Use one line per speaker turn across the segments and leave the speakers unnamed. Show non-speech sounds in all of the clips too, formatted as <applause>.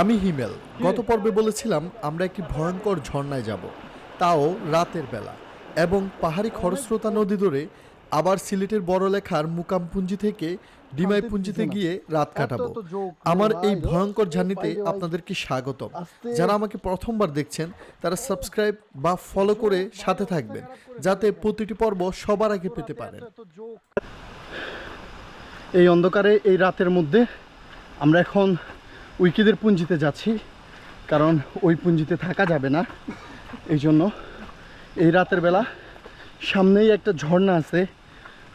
আমি হিমেল গত পর্বে বলেছিলাম আমরা একটি ভয়ঙ্কর ঝর্ণায় যাব তাও রাতের বেলা এবং পাহাড়ি খরস্রোতা নদী ধরে আবার সিলেটের বড় বড়লেখার মুকামপুঞ্জি থেকে ডিমাইপুঞ্জিতে গিয়ে রাত কাটাবো। আমার এই ভয়ঙ্কর জার্নিতে আপনাদেরকে স্বাগতম। যারা আমাকে প্রথমবার দেখছেন তারা সাবস্ক্রাইব বা ফলো করে সাথে থাকবেন যাতে প্রতিটি পর্ব সবার আগে পেতে পারেন।
এই অন্ধকারে এই রাতের মধ্যে আমরা এখন উইকিদের পুঞ্জিতে যাচ্ছি, কারণ ওই পুঞ্জিতে থাকা যাবে না। এই জন্য এই রাতের বেলা সামনেই একটা ঝর্ণা আছে।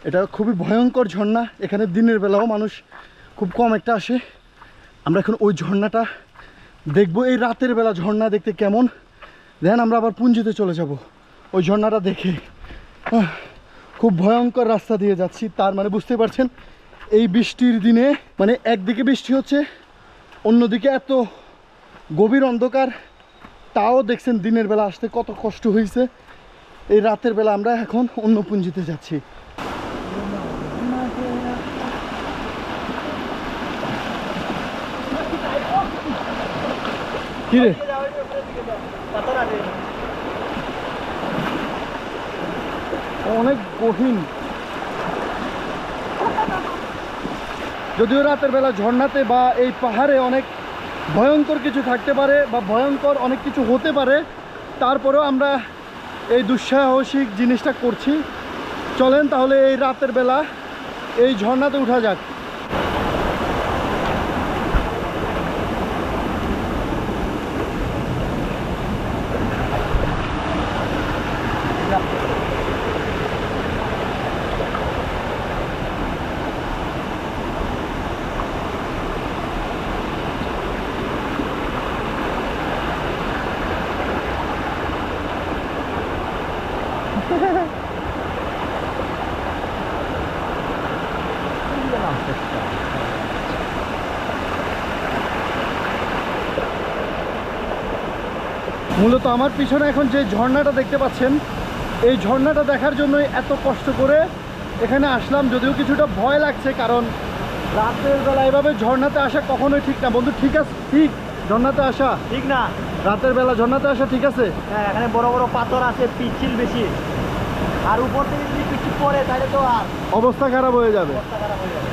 এটা খুবই ভয়ঙ্কর ঝর্ণা। এখানে দিনের বেলাও মানুষ খুব কম একটা আসে। আমরা এখন ওই ঝর্ণাটা দেখব। এই রাতের বেলা ঝর্ণা দেখতে কেমন? দেন আমরা আবার পুঞ্জিতে চলে যাব। ওই ঝর্ণাটা দেখে। খুব ভয়ঙ্কর রাস্তা দিয়ে যাচ্ছি। তার মানে বুঝতে পারছেন, এই বৃষ্টির দিনে মানে একদিকে বৃষ্টি হচ্ছে অন্যদিকে এত গভীর অন্ধকার, তাও দেখছেন দিনের বেলা আসতে কত কষ্ট হয়েছে এই রাতের বেলা আমরা এখন অন্য পুঞ্জিতে যাচ্ছি কিরে অনেক গহীন। যদিও রাতের বেলা ঝর্ণাতে বা এই পাহাড়ে অনেক ভয়ঙ্কর কিছু থাকতে পারে বা ভয়ঙ্কর অনেক কিছু হতে পারে, তারপরেও আমরা এই দুঃসাহসিক জিনিসটা করছি। চলেন তাহলে এই রাতের বেলা এই ঝর্ণাতে উঠা যাক। মূলত আমার পিছনে এখন যে ঝর্ণাটা দেখতে পাচ্ছেন এই ঝর্ণাটা দেখার জন্যই এত কষ্ট করে এখানে আসলাম। যদিও কিছুটা ভয় লাগছে কারণ রাতের বেলা এভাবে ঝর্ণাতে আসা কখনোই ঠিক না। বন্ধু ঠিক আছে ঠিক? ঝর্ণাতে আসা?
ঠিক না।
রাতের বেলা ঝর্ণাতে আসা ঠিক আছে?
হ্যাঁ এখানে বড় বড় পাথর আছে পিচ্ছিল বেশি। আর উপর থেকে যদি পিচ্ছিল পড়ে তাহলে তো আর
অবস্থা খারাপ হয়ে যাবে।
অবস্থা খারাপ হয়ে যাবে।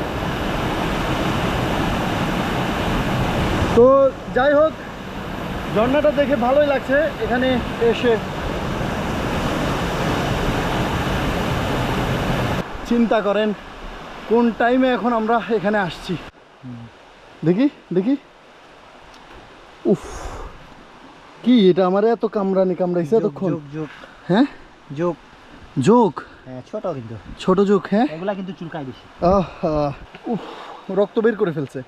তো যাই হোক ঝর্ণাটা দেখে ভালোই লাগছে। এখানে এসে চিন্তা করেন কোন টাইমে এখন আমরা এখানে আসছি। দেখি দেখি। উফ কি এটা আমার এত কামড়ানি কামড়াইছে এতক্ষণ? হ্যাঁ?
যোগ।
যোগ?
হ্যাঁ ছোট কিন্তু।
ছোট যোগ হ্যাঁ?
এগুলা কিন্তু চুলকায় বেশি।
আহ, আহ, উফ রক্ত বের করে ফেলছে।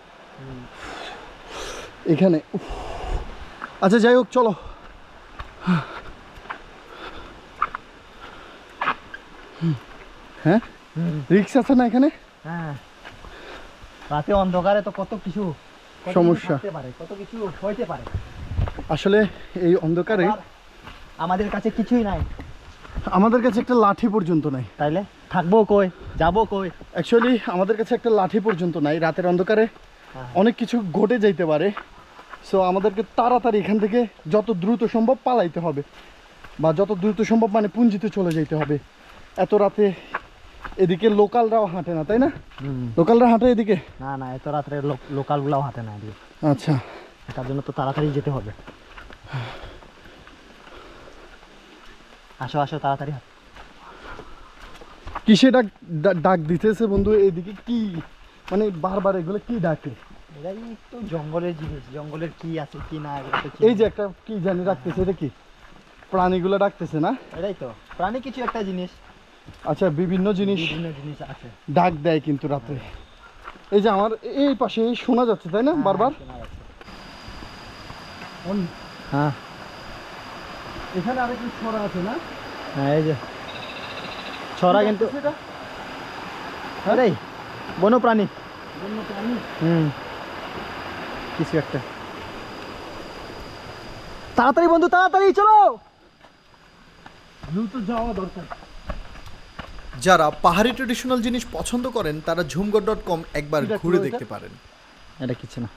এখানে। আচ্ছা যাই হোক চলো। হ্যাঁ? রিক্স আছে না এখানে?
হ্যাঁ। রাতে অন্ধকারে তো কত কিছু
সমস্যা।
কত কিছু হইতে পারে।
আসলে এই অন্ধকারে
আমাদের কাছে কিছুই নাই।
আমাদের কাছে একটা লাঠি পর্যন্ত নাই।
তাইলে থাকব কই? যাব কই?
অ্যাকচুয়ালি আমাদের কাছে একটা লাঠি পর্যন্ত নাই রাতের অন্ধকারে। অনেক কিছু ঘটে যাইতে পারে। সো আমাদেরকে তাড়াতাড়ি এখান থেকে যত দ্রুত সম্ভব পালাইতে হবে। বা যত দ্রুত সম্ভব মানে পুঞ্জিতে চলে যাইতে হবে। এত রাতে এদিকে লোকালরাও হাঁটে না তাই না? লোকালরা হাঁটে এদিকে?
না না এত রাত্রে লোকাল হাঁটে না এদিকে।
আচ্ছা।
তার জন্য তো তাড়াতাড়ি যেতে হবে। আসো আসো তাড়াতাড়ি।
কিসে ডাক ডাক দিতেছে বন্ধু? এদিকে কি? মানে বারবার এগুলো কি ডাকে?
এটাই তো জঙ্গলের জিনিস জঙ্গলের কি আছে কি না
এই যে একটা কি জানি ডাকতেছে এটা কি? প্রাণীগুলো ডাকতেছে না?
এটাই তো। প্রাণী কিছু একটা জিনিস।
আচ্ছা বিভিন্ন জিনিস
বিভিন্ন জিনিস আছে।
ডাক দেয় কিন্তু রাতে। এই যে আমার এই পাশে শোনা যাচ্ছে তাই না বারবার?
যাচ্ছে।
অন-
হ্যাঁ।
এখানে আরেকটি ছড়া আছে না?
হ্যাঁ এই যে। ছড়া কিন্তু
সেটা
বন্যপ্রাণী
প্রাণী
হুম। কিছু একটা। তাড়াতাড়ি বন্ধু তাড়াতাড়ি চলো।
দ্রুত যাওয়া দরকার।
যারা পাহাড়ি ট্রেডিশনাল জিনিস পছন্দ করেন তারা ঝুমগড় ডট কম একবার ঘুরে দেখতে পারেন।
এটা কিছু না।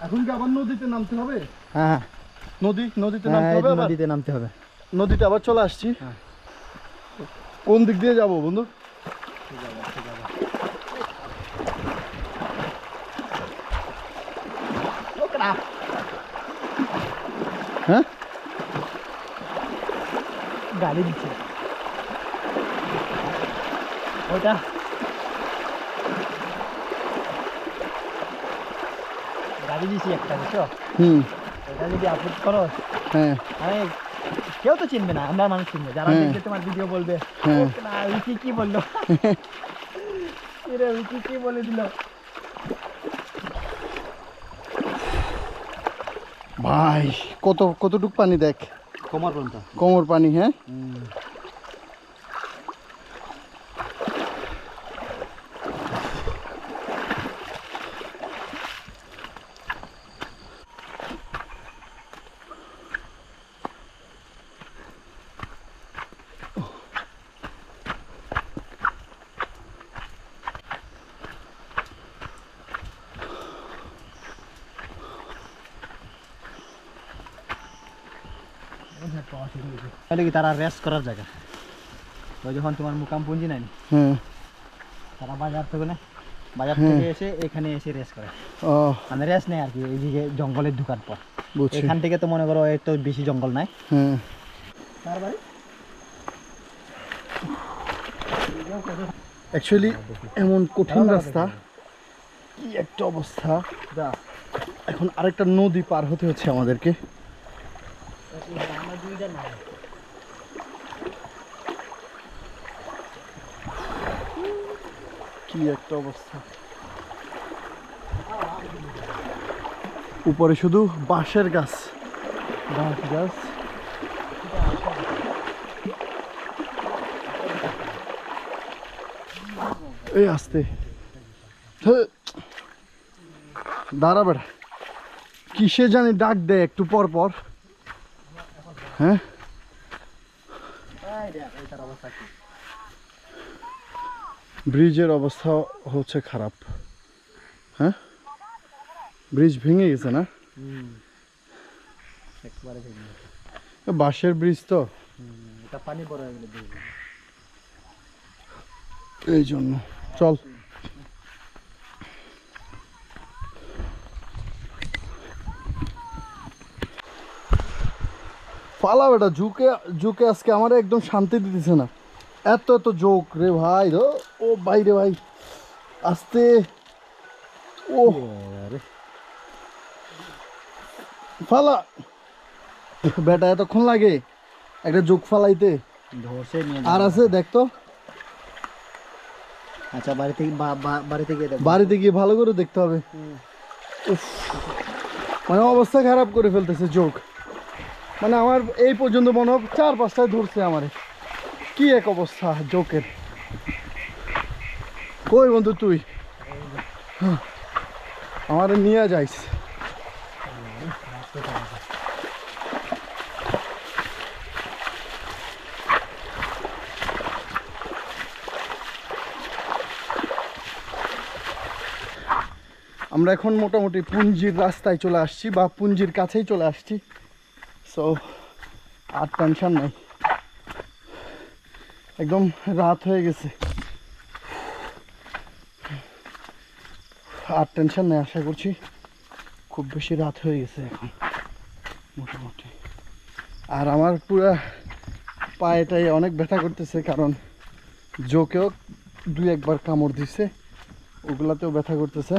এখন কি আবার নদীতে নামতে হবে?
হ্যাঁ
নদী নদীতে
হ্যাঁ
নামতে হবে আবার?
নদীতে নামতে হবে।
নদীতে আবার চলে আসছি।
হ্যাঁ।
কোন দিক দিয়ে যাব বন্ধু? হ্যাঁ?
গাড়ি দিচ্ছে। ওটা। গাড়ি দিছি একটা বুঝছ?
হুম।
ওটা যদি আপলোড করো
হ্যাঁ।
মানে কেউ তো চিনবে না আমরা মানুষ চিনবে। যারা
হ্যাঁ।
দেখবে তোমার ভিডিও বলবে
হ্যাঁ।
না উইকি কি বলল? <laughs> এরে উইকি কি বলে দিল?
ভাই কত কতটুক পানি দেখ?
কোমর পানি
কোমর পানি হ্যাঁ?
তাহলে কি তারা রেস্ট করার জায়গা? ওই যখন তোমার মুকাম পুঞ্জি নাই তারা বাজার থেকে না বাজার থেকে এসে এখানে এসে রেস্ট করে।
ও।
মানে রেস্ট নেই আর কি এইদিকে জঙ্গলের ঢুকার পর। এখান থেকে তো মনে করো এর তো বেশি জঙ্গল নাই। তার বাড়ি?
অ্যাকচুয়ালি এমন কঠিন রাস্তা কি একটা অবস্থা।
যা।
এখন আরেকটা নদী পার হতে হচ্ছে আমাদেরকে
আমরা দুইজন না
কি একটা অবস্থা। উপরে শুধু বাঁশের গাছ। বাঁশ গাছ। এই আসতে। দাঁড়া বেড়া কিসে জানি ডাক দেয় একটু পর পর। হ্যাঁ
এটার অবস্থা কি
ব্রিজের অবস্থা হচ্ছে খারাপ। হ্যাঁ? ব্রিজ ভেঙে গেছে না?
একবারে ভেঙে
বাঁশের ব্রিজ তো।
এটা পানি বড় হয়ে গেলে
এই জন্য। চল। পালা বেটা ঝুঁকে ঝুঁকে আজকে আমার একদম শান্তি দিতেছে না। এত এত জোক রে ভাই ও ও ভাই রে ভাই আস্তে। ও। ফালা। বেটা এতক্ষণ লাগে একটা জোক ফালাইতে। আর। আছে দেখতো
আচ্ছা বাড়ি থেকে বা- বা- বাড়ি থেকে
বাড়িতে গিয়ে ভালো করে দেখতে হবে। উফ, মানে অবস্থা খারাপ করে ফেলতেছে জোক। মানে আমার এই পর্যন্ত মনে হয় চার পাঁচটায় ধরছে আমারে। কি এক অবস্থা জোকের? কই বন্ধু তুই? আমার নিয়ে যাইস। আমরা এখন মোটামুটি পুঞ্জির রাস্তায় চলে আসছি বা পুঞ্জির কাছেই চলে আসছি। সো আর টেনশন নাই। একদম রাত হয়ে গেছে। আর টেনশন নেই, আশা করছি খুব বেশি রাত হয়ে গেছে এখন, মোটামুটি। আর আমার পুরা পায়েটাই অনেক ব্যথা করতেছে, কারণ জোকেও দুই একবার কামড় দিছে, ওগুলাতেও ব্যথা করতেছে।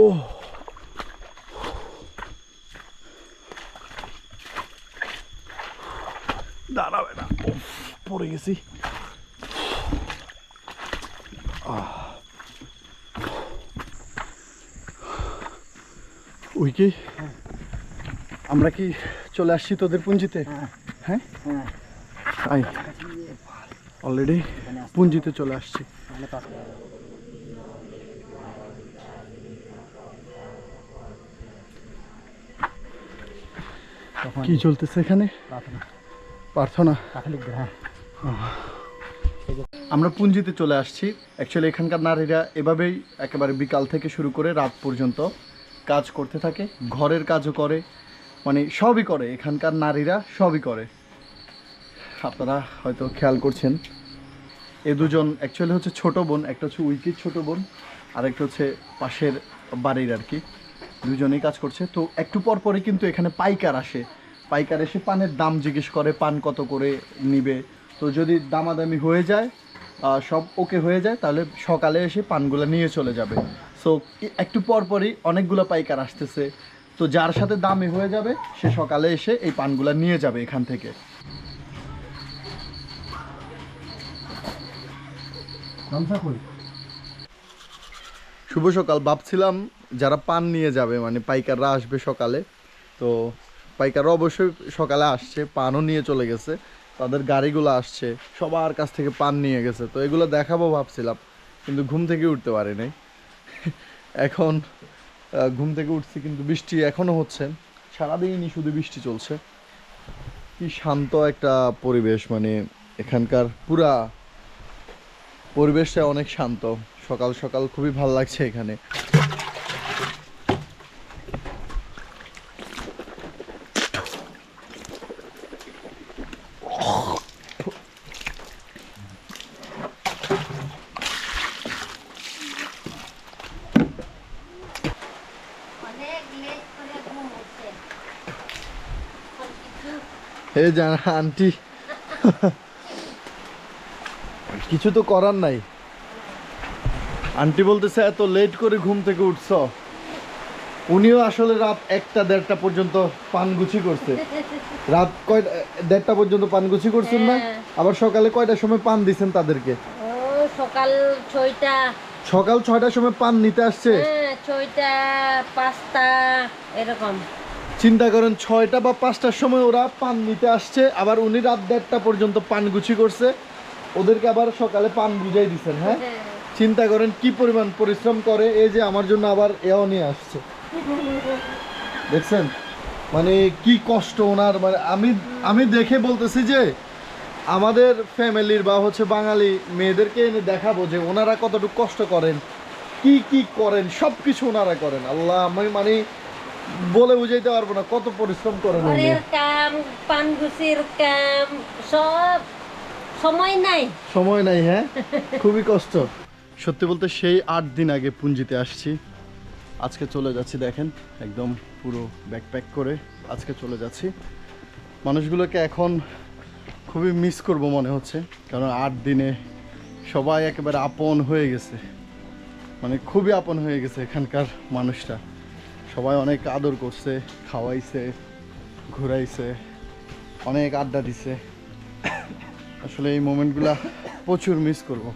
ও দাঁড়াবে না উফ, পড়ে গেছি। ওই কি? আমরা কি চলে আসছি তোদের পুঞ্জিতে?
হ্যাঁ।
হ্যাঁ?
হ্যাঁ।
তাই অলরেডি পুঞ্জিতে চলে আসছি। কি চলতেছে এখানে?
প্রার্থনা।
প্রার্থনা।
হ্যাঁ।
আমরা পুঞ্জিতে চলে আসছি। অ্যাকচুয়ালি এখানকার নারীরা এভাবেই একেবারে বিকাল থেকে শুরু করে রাত পর্যন্ত কাজ করতে থাকে, ঘরের কাজও করে মানে সবই করে। এখানকার নারীরা সবই করে। আপনারা হয়তো খেয়াল করছেন, এ দুজন অ্যাকচুয়ালি হচ্ছে ছোট বোন, একটা হচ্ছে উইকির ছোট বোন আর একটা হচ্ছে পাশের বাড়ির আর কি। দুজনেই কাজ করছে। তো একটু পর পরে কিন্তু এখানে পাইকার আসে। পাইকার এসে পানের দাম জিজ্ঞেস করে, পান কত করে নিবে তো যদি দামাদামি হয়ে যায় সব ওকে হয়ে যায় তাহলে সকালে এসে পানগুলো নিয়ে চলে যাবে। সো একটু পর পরই অনেকগুলো পাইকার আসতেছে। তো যার সাথে দামে হয়ে যাবে সে সকালে এসে এই পানগুলো নিয়ে যাবে এখান থেকে। শুভ সকাল। ভাবছিলাম যারা পান নিয়ে যাবে মানে পাইকাররা আসবে সকালে তো পাইকাররা অবশ্যই সকালে আসছে পানও নিয়ে চলে গেছে। তাদের গাড়িগুলো আসছে, সবার কাছ থেকে পান নিয়ে গেছে। তো এগুলো দেখাবো ভাবছিলাম, কিন্তু ঘুম থেকে উঠতে পারি নাই। এখন ঘুম থেকে উঠছি কিন্তু বৃষ্টি এখনও হচ্ছে। সারাদিনই শুধু বৃষ্টি চলছে। কি শান্ত একটা পরিবেশ মানে এখানকার পুরা পরিবেশটা অনেক শান্ত। সকাল সকাল খুবই ভালো লাগছে এখানে
অনেক লেট করে ঘুম হচ্ছে এখন কিছু
জানা আন্টি। কিছু তো করার নাই। আন্টি বলতেছে এত লেট করে ঘুম থেকে উঠছ। উনিও আসলে রাত একটা দেড়টা পর্যন্ত পানগুছি করছে। রাত কয়টা দেড়টা পর্যন্ত পানগুছি করছেন না?
হ্যাঁ।
আবার সকালে কয়টার সময় পান দিছেন তাদেরকে?
সকাল ছয়টা।
সকাল ছয়টার সময় পান নিতে আসছে?
হ্যাঁ ছয়টা পাঁচটা এরকম।
চিন্তা করেন ছয়টা বা পাঁচটার সময় ওরা পান নিতে আসছে। আবার উনি রাত দেড়টা পর্যন্ত পান গুছি করছে। ওদেরকে আবার সকালে পান বুঝাই দিচ্ছেন হ্যাঁ?
হ্যাঁ।
চিন্তা করেন কি পরিমাণ পরিশ্রম করে এই যে আমার জন্য আবার এও নিয়ে আসছে। দেখছেন? মানে কি কষ্ট ওনার মানে আমি আমি দেখে বলতেছি যে আমাদের ফ্যামিলির বা হচ্ছে বাঙালি মেয়েদেরকে এনে দেখাবো যে ওনারা কতটুকু কষ্ট করেন কি কি করেন সব কিছু ওনারা করেন। আল্লাহ আমি মানে বলে বুঝাইতে পারব না কত পরিশ্রম করেন উনি।
ঘরের কাম পানগুছির কাম সব সময় নাই।
সময় নাই হ্যাঁ? খুবই কষ্ট। সত্যি বলতে সেই আট দিন আগে পুঞ্জিতে আসছি। আজকে চলে যাচ্ছি দেখেন একদম পুরো ব্যাকপ্যাক করে আজকে চলে যাচ্ছি। মানুষগুলোকে এখন খুবই মিস করব মনে হচ্ছে কারণ আট দিনে সবাই একেবারে আপন হয়ে গেছে। মানে খুবই আপন হয়ে গেছে এখানকার মানুষটা। সবাই অনেক আদর করছে খাওয়াইছে ঘুরাইছে অনেক আড্ডা দিছে। আসলে এই মোমেন্টগুলা প্রচুর মিস করব।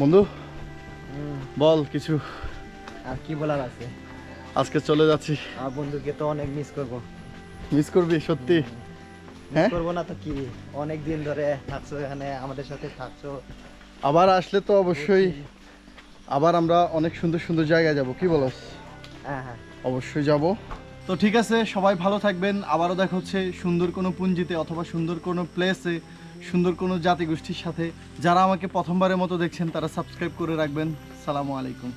বন্ধু বল কিছু।
আর কি বলার আছে?
আজকে চলে যাচ্ছি।
আর বন্ধুকে তো অনেক মিস করব।
মিস করবি সত্যি? হ্যাঁ?
করব না তো কি? অনেক দিন ধরে থাকছো এখানে আমাদের সাথে থাকছো।
আবার আসলে তো অবশ্যই আবার আমরা অনেক সুন্দর সুন্দর জায়গায় যাব কি বলো?
হ্যাঁ হ্যাঁ।
অবশ্যই যাব। তো ঠিক আছে সবাই ভালো থাকবেন। আবারও দেখা হচ্ছে সুন্দর কোনো পুঞ্জিতে অথবা সুন্দর কোনো প্লেসে সুন্দর কোনো জাতিগোষ্ঠীর সাথে। যারা আমাকে প্রথমবারের মতো দেখছেন তারা সাবস্ক্রাইব করে রাখবেন। সালামু আলাইকুম।